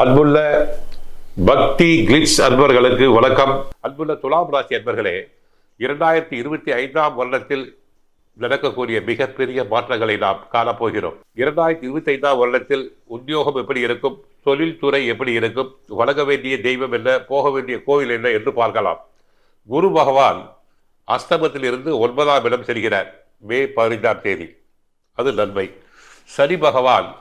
அன்புள்ள பக்தி கிளிட்ஸ் அன்பர்களுக்கு வணக்கம். அன்புள்ள துலாம் ராசி அன்பர்களே இரண்டாயிரத்தி இருபத்தி ஐந்தாம் வருடத்தில் நடக்கக்கூடிய மிகப்பெரிய மாற்றங்களை நாம் காணப்போகிறோம். இரண்டாயிரத்தி இருபத்தி ஐந்தாம் வருடத்தில் உத்தியோகம் எப்படி இருக்கும் தொழில்துறை எப்படி இருக்கும் வழங்க வேண்டிய தெய்வம் என்ன போக வேண்டிய கோவில் என்ன என்று பார்க்கலாம். குரு பகவான் அஸ்தமத்திலிருந்து ஒன்பதாம் இடம் செல்கிறார் மே பதினைந்தாம் தேதி. அது நன்மை. சனி பகவான்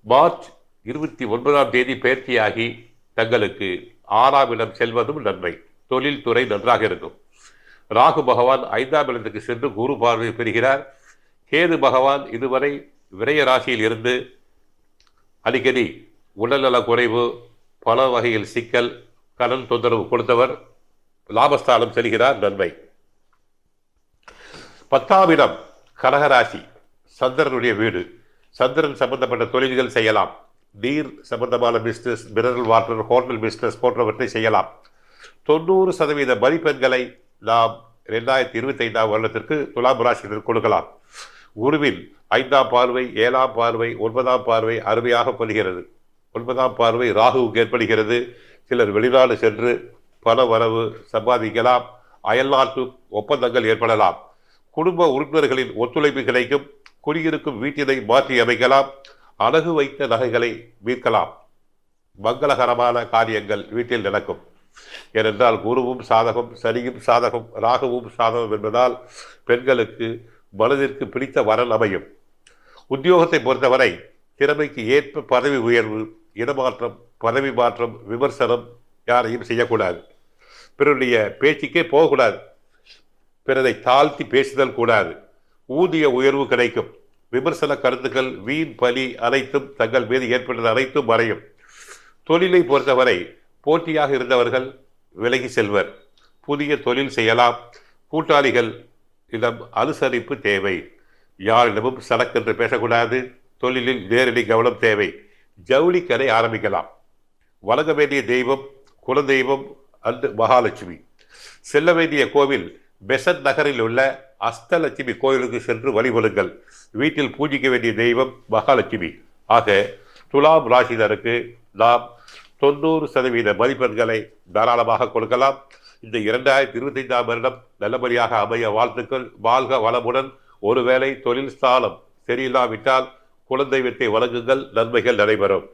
மார்ச் இருபத்தி ஒன்பதாம் தேதி பேர்த்தியாகி தங்களுக்கு ஆறாம் இடம் செல்வதும் நன்மை. தொழில்துறை நன்றாக இருக்கும். ராகு பகவான் ஐந்தாம் இடத்துக்கு சென்று குரு பார்வை பெறுகிறார். கேது பகவான் இதுவரை விரய ராசியில் இருந்து அடிக்கடி உடல்நல குறைவு பல வகையில் சிக்கல் கடன் தொந்தரவு கொடுத்தவர் லாபஸ்தானம் செல்கிறார். நன்மை. பத்தாம் இடம் கடகராசி சந்திரனுடைய வீடு. சந்திரன் சம்பந்தப்பட்ட தொழில்கள் செய்யலாம். நீர் சம்பந்தமான business mineral water hotel business போன்றவற்றை செய்யலாம். தொண்ணூறு சதவீத மதிப்பெண்களை நாம் ரெண்டாயிரத்தி இருபத்தி ஐந்தாம் வருடத்திற்கு துலாம் ராசியினர் கொடுக்கலாம். குருவின் ஐந்தாம் பார்வை ஏழாம் பார்வை ஒன்பதாம் பார்வை அருமையாக படுகிறது ஒன்பதாம் பார்வை ராகுவுக்கு ஏற்படுகிறது. சிலர் வெளிநாடு சென்று பண வரவு சம்பாதிக்கலாம். அயல்நாட்டு ஒப்பந்தங்கள் ஏற்படலாம். குடும்ப உறுப்பினர்களின் ஒத்துழைப்பு கிடைக்கும். குடியிருக்கும் வீட்டினை மாற்றி அமைக்கலாம். அழகு வைத்த நகைகளை மீட்கலாம். மங்களகரமான காரியங்கள் வீட்டில் நடக்கும். ஏனென்றால் குருவும் சாதகம் சனியும் சாதகம் ராகுவும் சாதகம் என்பதால் பெண்களுக்கு மனதிற்கு பிடித்த வரன் அமையும். உத்தியோகத்தை பொறுத்தவரை திறமைக்கு ஏற்ப பதவி உயர்வு இடமாற்றம் பதவி மாற்றம் விமர்சனம் யாரையும் செய்யக்கூடாது. பிறருடைய பேச்சுக்கே போகக்கூடாது. பிறரை தாழ்த்தி பேசுதல் கூடாது. ஊதிய உயர்வு கிடைக்கும். விமர்சன கருத்துக்கள் வீண் பலி அனைத்தும் தங்கள் மீது ஏற்பட்டது அனைத்தும் மறையும். தொழிலை பொறுத்தவரை போட்டியாக இருந்தவர்கள் விலகி செல்வர். புதிய தொழில் செய்யலாம். கூட்டாளிகள் இடம் அனுசரிப்பு தேவை. யாரிடமும் சடக்கென்று பேசக்கூடாது. தொழிலில் நேரடி கவனம் தேவை. ஜவுளி ஆரம்பிக்கலாம். வழங்க வேண்டிய தெய்வம் குலதெய்வம் அன்று மகாலட்சுமி. செல்ல வேண்டிய கோவில் பெசன் நகரில் உள்ள அஸ்தலட்சுமி கோயிலுக்கு சென்று வழிபடுங்கள். வீட்டில் பூஜிக்க வேண்டிய தெய்வம் மகாலட்சுமி. ஆக துலாம் ராசினருக்கு நாம் தொண்ணூறு சதவீத மதிப்பெண்களை தாராளமாக கொடுக்கலாம். இந்த இரண்டாயிரத்தி இருபத்தைந்தாம் வருடம் நல்லபடியாக அமைய வாழ்த்துக்கள். வாழ்க வளமுடன். ஒருவேளை தொழில் ஸ்தானம் சரியில்லாவிட்டால் குலதெய்வத்தை வழங்குங்கள். நன்மைகள் நடைபெறும்.